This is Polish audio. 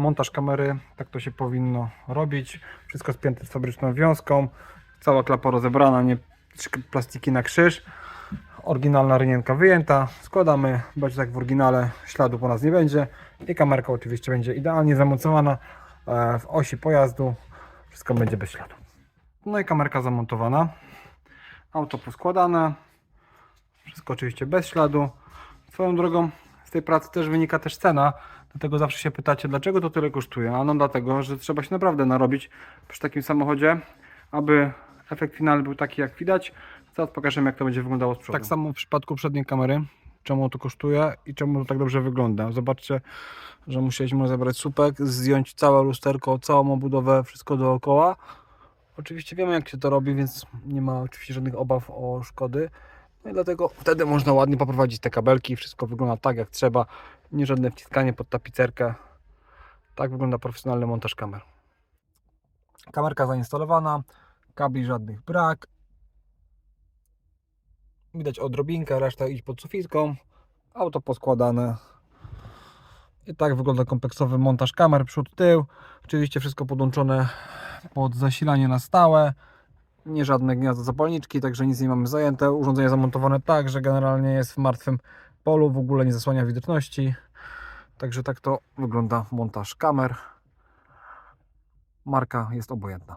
montaż kamery, tak to się powinno robić. Wszystko spięte z fabryczną wiązką, cała klapa rozebrana, nie plastiki na krzyż. Oryginalna rynienka wyjęta, składamy, będzie tak w oryginale, śladu po nas nie będzie i kamerka oczywiście będzie idealnie zamocowana e, w osi pojazdu, wszystko będzie bez śladu. No i kamerka zamontowana, auto poskładane, wszystko oczywiście bez śladu. Swoją drogą z tej pracy też wynika też cena, dlatego zawsze się pytacie, dlaczego to tyle kosztuje. A no dlatego, że trzeba się naprawdę narobić przy takim samochodzie, aby efekt finalny był taki jak widać. Zaraz pokażemy jak to będzie wyglądało z przodu. Tak samo w przypadku przedniej kamery, czemu to kosztuje i czemu to tak dobrze wygląda. Zobaczcie, że musieliśmy zebrać słupek, zdjąć całe lusterko, całą obudowę, wszystko dookoła. Oczywiście wiemy jak się to robi, więc nie ma oczywiście żadnych obaw o szkody. No i dlatego wtedy można ładnie poprowadzić te kabelki, wszystko wygląda tak jak trzeba, nie żadne wciskanie pod tapicerkę. Tak wygląda profesjonalny montaż kamer. Kamerka zainstalowana, kabli żadnych brak. Widać odrobinkę, reszta idź pod sufitką. Auto poskładane. I tak wygląda kompleksowy montaż kamer przód, tył. Oczywiście wszystko podłączone pod zasilanie na stałe. Nie żadne gniazdo zapalniczki, także nic nie mamy zajęte. Urządzenie zamontowane tak, że generalnie jest w martwym polu, w ogóle nie zasłania widoczności. Także tak to wygląda montaż kamer. Marka jest obojętna.